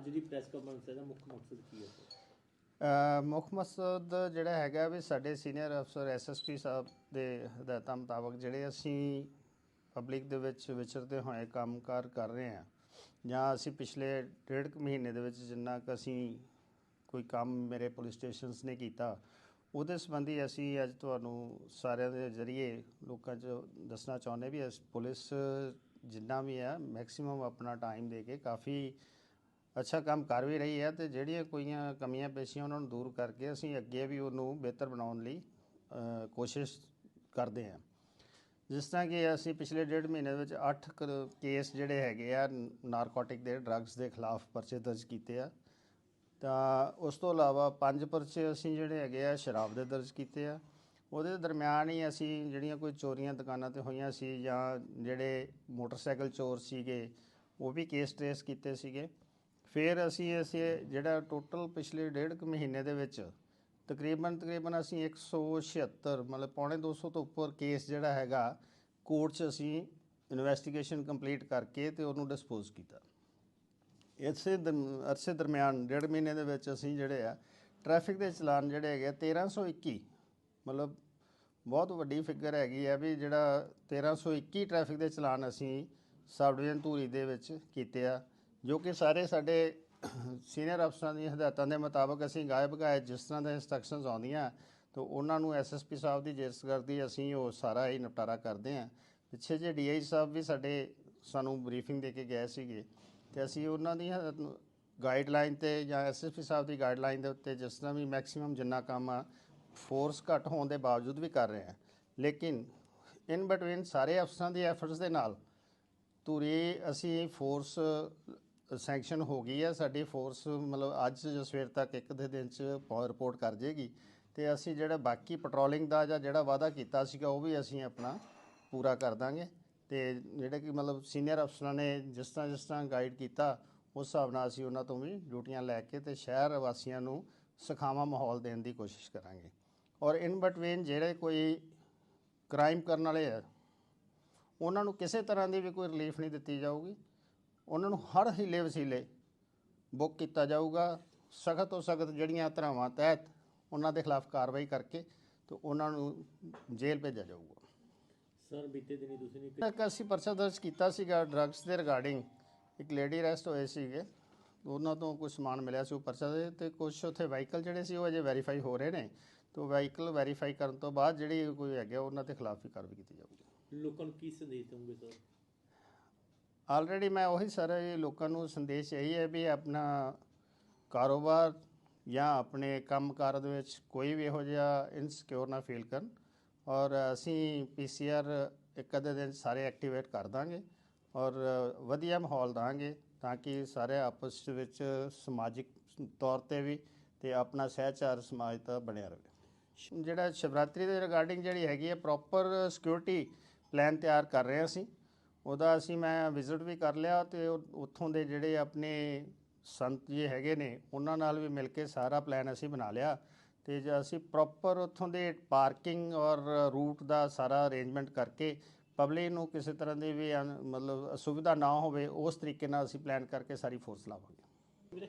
ਅੱਜ ਦੀ press conference ਦਾ ਮੁੱਖ ਮਕਸਦ ਕੀ ਹੈ ਮੁੱਖ ਮਕਸਦ ਜਿਹੜਾ ਹੈਗਾ ਵੀ ਸਾਡੇ ਸੀਨੀਅਰ ਅਫਸਰ ਐਸਐਸਪੀ ਸਾਹਿਬ ਦੇ ਹਦਾਇਤਾਂ ਮੁਤਾਬਕ ਜਿਹੜੇ ਅਸੀਂ ਪਬਲਿਕ ਦੇ ਵਿੱਚ ਵਿਚਰਦੇ ਹੋਏ ਕੰਮਕਾਰ ਕਰ ਰਹੇ ਹਾਂ ਜਾਂ ਅਸੀਂ ਪਿਛਲੇ ਡੇਢ ਕੁ ਮਹੀਨੇ ਦੇ ਵਿੱਚ ਜਿੰਨਾ ਕੁ ਅਸੀਂ ਕੋਈ ਕੰਮ ਮੇਰੇ ਪੁਲਿਸ ਸਟੇਸ਼ਨਸ ਨੇ ਕੀਤਾ, ਉਹਦੇ ਸੰਬੰਧੀ ਅਸੀਂ ਅੱਜ ਤੁਹਾਨੂੰ ਸਾਰਿਆਂ ਦੇ ਜ਼ਰੀਏ ਲੋਕਾਂ 'ਚ ਦੱਸਣਾ ਚਾਹੁੰਦੇ ਵੀ ਅਸੀਂ ਪੁਲਿਸ ਜਿੰਨਾ ਵੀ ਹੈ ਮੈਕਸਿਮਮ ਆਪਣਾ ਟਾਈਮ ਦੇ ਕੇ ਕਾਫੀ ਅੱਛਾ, ਕੰਮ ਕਰ ਵੀ ਰਹੀ ਹੈ ਤੇ ਜਿਹੜੀਆਂ ਕੋਈਆਂ ਕਮੀਆਂ ਪੇਸ਼ੀਆਂ ਉਹਨਾਂ ਨੂੰ ਦੂਰ ਕਰਕੇ ਅਸੀਂ ਅੱਗੇ ਵੀ ਉਹਨੂੰ ਬਿਹਤਰ ਬਣਾਉਣ ਲਈ ਕੋਸ਼ਿਸ਼ ਕਰਦੇ ਹਾਂ। ਜਿਸ ਤਰ੍ਹਾਂ ਕਿ ਅਸੀਂ ਪਿਛਲੇ ਡੇਢ ਮਹੀਨੇ ਦੇ ਵਿੱਚ 8 ਕੇਸ ਜਿਹੜੇ ਹੈਗੇ ਆ, ਨਾਰਕੋਟਿਕ ਦੇ ਡਰੱਗਸ ਦੇ ਖਿਲਾਫ ਪਰਚੇ ਦਰਜ ਕੀਤੇ ਆ। ਤਾਂ ਉਸ ਤੋਂ ਇਲਾਵਾ ਪੰਜ ਪਰਚੇ ਅਸੀਂ ਜਿਹੜੇ ਹੈਗੇ ਆ, ਸ਼ਰਾਬ ਦੇ ਦਰਜ ਕੀਤੇ ਆ। ਉਹਦੇ ਦਰਮਿਆਨ ਹੀ ਅਸੀਂ ਜਿਹੜੀਆਂ ਕੋਈ ਚੋਰੀਆਂ ਦੁਕਾਨਾਂ ਤੇ ਹੋਈਆਂ ਸੀ ਜਾਂ ਜਿਹੜੇ ਮੋਟਰਸਾਈਕਲ ਚੋਰ ਸੀਗੇ, ਉਹ ਵੀ ਕੇਸ ਟ੍ਰੇਸ ਕੀਤੇ ਸੀਗੇ। ਫਿਰ ਅਸੀਂ ਅਸੀਂ ਜਿਹੜਾ ਟੋਟਲ ਪਿਛਲੇ ਡੇਢ ਕੁ ਮਹੀਨੇ ਦੇ ਵਿੱਚ ਤਕਰੀਬਨ ਤਕਰੀਬਨ ਅਸੀਂ 176 ਮਤਲਬ ਪੌਣੇ 200 ਤੋਂ ਉੱਪਰ ਕੇਸ ਜਿਹੜਾ ਹੈਗਾ ਕੋਰਟ 'ਚ ਅਸੀਂ ਇਨਵੈਸਟੀਗੇਸ਼ਨ ਕੰਪਲੀਟ ਕਰਕੇ ਤੇ ਉਹਨੂੰ ਡਿਸਪੋਜ਼ ਕੀਤਾ। ਇਸੇ ਦਰਮ- ਅਰਸੇ ਦਰਮਿਆਨ ਡੇਢ ਮਹੀਨੇ ਦੇ ਵਿੱਚ ਅਸੀਂ ਜਿਹੜੇ ਆ ਟ੍ਰੈਫਿਕ ਦੇ ਚਲਾਨ ਜਿਹੜੇ ਹੈਗੇ ਆ, 1321 ਮਤਲਬ ਬਹੁਤ ਵੱਡੀ ਫਿਗਰ ਹੈਗੀ ਆ ਵੀ ਜਿਹੜਾ 1321 ਟ੍ਰੈਫਿਕ ਦੇ ਚਲਾਨ ਅਸੀਂ ਸਬ ਡਿਵੀਜ਼ਨ ਧੂਰੀ ਦੇ ਵਿੱਚ ਕੀਤੇ ਆ। ਜੋ ਕਿ ਸਾਰੇ ਸਾਡੇ ਸੀਨੀਅਰ ਅਫਸਰਾਂ ਦੀਆਂ ਹਦਾਇਤਾਂ ਦੇ ਮੁਤਾਬਕ ਅਸੀਂ ਗਾਇਬ ਗਾਇਬ ਜਿਸ ਤਰ੍ਹਾਂ ਦੇ ਇਨਸਟਰਕਸ਼ਨਸ ਆਉਂਦੀਆਂ, ਤਾਂ ਉਹਨਾਂ ਨੂੰ ਐਸਐਸਪੀ ਸਾਹਿਬ ਦੀ ਜਿਸ ਕਰਦੀ ਅਸੀਂ ਉਹ ਸਾਰਾ ਹੀ ਨਿਪਟਾਰਾ ਕਰਦੇ ਹਾਂ। ਪਿੱਛੇ ਜੇ ਡੀਆਈ ਸਾਹਿਬ ਵੀ ਸਾਡੇ ਸਾਨੂੰ ਬਰੀਫਿੰਗ ਦੇ ਕੇ ਗਏ ਸੀਗੇ, ਤੇ ਅਸੀਂ ਉਹਨਾਂ ਦੀਆਂ ਗਾਈਡਲਾਈਨ ਤੇ ਜਾਂ ਐਸਐਸਪੀ ਸਾਹਿਬ ਦੀ ਗਾਈਡਲਾਈਨ ਦੇ ਉੱਤੇ ਜਿਸ ਤਰ੍ਹਾਂ ਵੀ ਮੈਕਸਿਮਮ ਜਿੰਨਾ ਕੰਮ ਆ ਫੋਰਸ ਘੱਟ ਹੋਣ ਦੇ ਬਾਵਜੂਦ ਵੀ ਕਰ ਰਹੇ ਹਾਂ। ਲੇਕਿਨ ਇਨ ਬਿਟਵੀਨ ਸਾਰੇ ਅਫਸਰਾਂ ਦੇ ਐਫਰਟਸ ਦੇ ਨਾਲ ਧੂਰੀ ਅਸੀਂ ਫੋਰਸ ਸੈਂਕਸ਼ਨ ਹੋ ਗਈ ਹੈ, ਸਾਡੀ ਫੋਰਸ ਮਤਲਬ ਅੱਜ ਜਾਂ ਸਵੇਰ ਤੱਕ ਇੱਕ ਦੇ ਦਿਨ ਚ ਰਿਪੋਰਟ ਕਰ ਜੇਗੀ। ਤੇ ਅਸੀਂ ਜਿਹੜਾ ਬਾਕੀ ਪੈਟਰੋਲਿੰਗ ਦਾ ਜਾਂ ਜਿਹੜਾ ਵਾਅਦਾ ਕੀਤਾ ਸੀਗਾ, ਉਹ ਵੀ ਅਸੀਂ ਆਪਣਾ ਪੂਰਾ ਕਰ ਦਾਂਗੇ। ਤੇ ਜਿਹੜੇ ਕਿ ਮਤਲਬ ਸੀਨੀਅਰ ਅਫਸਰਾਂ ਨੇ ਜਿਸ ਤਰ੍ਹਾਂ ਜਿਸ ਤਰ੍ਹਾਂ ਗਾਈਡ ਕੀਤਾ, ਉਸ ਹਿਸਾਬ ਨਾਲ ਅਸੀਂ ਉਹਨਾਂ ਤੋਂ ਵੀ ਡਿਊਟੀਆਂ ਲੈ ਕੇ ਤੇ ਸ਼ਹਿਰ ਵਾਸੀਆਂ ਨੂੰ ਸਖਾਵਾਂ ਮਾਹੌਲ ਦੇਣ ਦੀ ਕੋਸ਼ਿਸ਼ ਕਰਾਂਗੇ। ਔਰ ਇਨ ਬਿਟਵੀਨ ਜਿਹੜੇ ਕੋਈ ਕ੍ਰਾਈਮ ਕਰਨ ਵਾਲੇ ਆ, ਉਹਨਾਂ ਨੂੰ ਕਿਸੇ ਤਰ੍ਹਾਂ ਦੀ ਵੀ ਕੋਈ ਰਿਲੀਫ ਨਹੀਂ ਦਿੱਤੀ ਜਾਊਗੀ। ਉਹਨਾਂ ਨੂੰ ਹਰ ਹੀਲੇ ਵਸੀਲੇ ਬੁੱਕ ਕੀਤਾ ਜਾਊਗਾ। ਸਖਤ ਤੋਂ ਸਖਤ ਜਿਹੜੀਆਂ ਧਰਾਵਾਂ ਤਹਿਤ ਉਹਨਾਂ ਦੇ ਖਿਲਾਫ ਕਾਰਵਾਈ ਕਰਕੇ ਤੇ ਉਹਨਾਂ ਨੂੰ ਜੇਲ੍ਹ ਭੇਜਿਆ ਜਾਊਗਾ। ਸਰ ਬੀਤੇ ਦਿਨੀ ਤੁਸੀਂ ਨੇ ਇੱਕ ਅਸੀਂ ਪਰਚਾ ਦਰਜ ਕੀਤਾ ਸੀਗਾ ਡਰੱਗਸ ਦੇ ਰਿਗਾਰਡਿੰਗ ਇੱਕ ਲੇਡੀ ਅਰੈਸਟ ਹੋਏ ਸੀਗੇ। ਉਹਨਾਂ ਤੋਂ ਕੁਝ ਸਮਾਨ ਮਿਲਿਆ ਸੀ ਉਹ ਪਰਚਾ ਦੇ ਤੇ ਕੁਝ ਉੱਥੇ ਵਾਹੀਕਲ ਜਿਹੜੇ ਸੀ ਉਹ ਅਜੇ ਵੈਰੀਫਾਈ ਹੋ ਰਹੇ ਨੇ। ਤੇ ਵਾਹੀਕਲ ਵੈਰੀਫਾਈ ਕਰਨ ਤੋਂ ਬਾਅਦ ਜਿਹੜੀ ਕੋਈ ਹੈਗੇ ਉਹਨਾਂ ਦੇ ਖਿਲਾਫ ਵੀ ਕਾਰਵਾਈ ਕੀਤੀ ਜਾਊਗੀ। ਲੋਕਾਂ ਨੂੰ ਕੀ ਸੰਦੇਸ਼ ਦੇਵੋਗੇ ਸਰ? ਆਲਰੇਡੀ ਮੈਂ ਉਹੀ ਸਾਰੇ ਲੋਕਾਂ ਨੂੰ ਸੰਦੇਸ਼ ਇਹੀ ਹੈ ਵੀ ਆਪਣਾ ਕਾਰੋਬਾਰ ਜਾਂ ਆਪਣੇ ਕੰਮਕਾਰ ਦੇ ਵਿੱਚ ਕੋਈ ਵੀ ਇਹੋ ਜਿਹਾ ਇਨਸਿਕਿਉਰ ਨਾ ਫੀਲ ਕਰਨ ਔਰ ਅਸੀਂ ਪੀਸੀਆਰ ਇੱਕ ਅੱਧੇ ਦਿਨ ਸਾਰੇ ਐਕਟੀਵੇਟ ਕਰ ਦਾਂਗੇ ਔਰ ਵਧੀਆ ਮਾਹੌਲ ਦਾਂਗੇ ਤਾਂ ਕਿ ਸਾਰੇ ਆਪਸ ਵਿੱਚ ਸਮਾਜਿਕ ਤੌਰ ਤੇ ਵੀ ਤੇ ਆਪਣਾ ਸਹਿਚਾਰ ਸਮਾਜ ਦਾ ਬਣਿਆ ਰਹੇ। ਜਿਹੜਾ ਸ਼ਿਵਰਾਤਰੀ ਦੇ ਰਿਗਾਰਡਿੰਗ ਜਿਹੜੀ ਹੈਗੀ ਹੈ ਪ੍ਰੋਪਰ ਸਿਕਿਉਰਿਟੀ ਪਲਾਨ ਤਿਆਰ ਕਰ ਰਹੇ ਹਾਂ ਅਸੀਂ। ਉਹਦਾ ਅਸੀਂ ਮੈਂ ਵਿਜ਼ਿਟ ਵੀ ਕਰ ਲਿਆ ਤੇ ਉੱਥੋਂ ਦੇ ਜਿਹੜੇ ਆਪਣੇ ਸੰਤ ਜੀ ਹੈਗੇ ਨੇ, ਉਹਨਾਂ ਨਾਲ ਵੀ ਮਿਲ ਕੇ ਸਾਰਾ ਪਲਾਨ ਅਸੀਂ ਬਣਾ ਲਿਆ ਤੇ ਜੇ ਅਸੀਂ ਪ੍ਰੋਪਰ ਉੱਥੋਂ ਦੇ ਪਾਰਕਿੰਗ ਔਰ ਰੂਟ ਦਾ ਸਾਰਾ ਅਰੇਂਜਮੈਂਟ ਕਰਕੇ ਪਬਲਿਕ ਨੂੰ ਕਿਸੇ ਤਰ੍ਹਾਂ ਦੀ ਵੀ ਅਨ- ਮਤਲਬ ਅਸੁਵਿਧਾ ਨਾ ਹੋਵੇ, ਉਸ ਤਰੀਕੇ ਨਾਲ ਅਸੀਂ ਪਲਾਨ ਕਰਕੇ ਸਾਰੀ ਫੋਰਸ ਲਾਵਾਂਗੇ।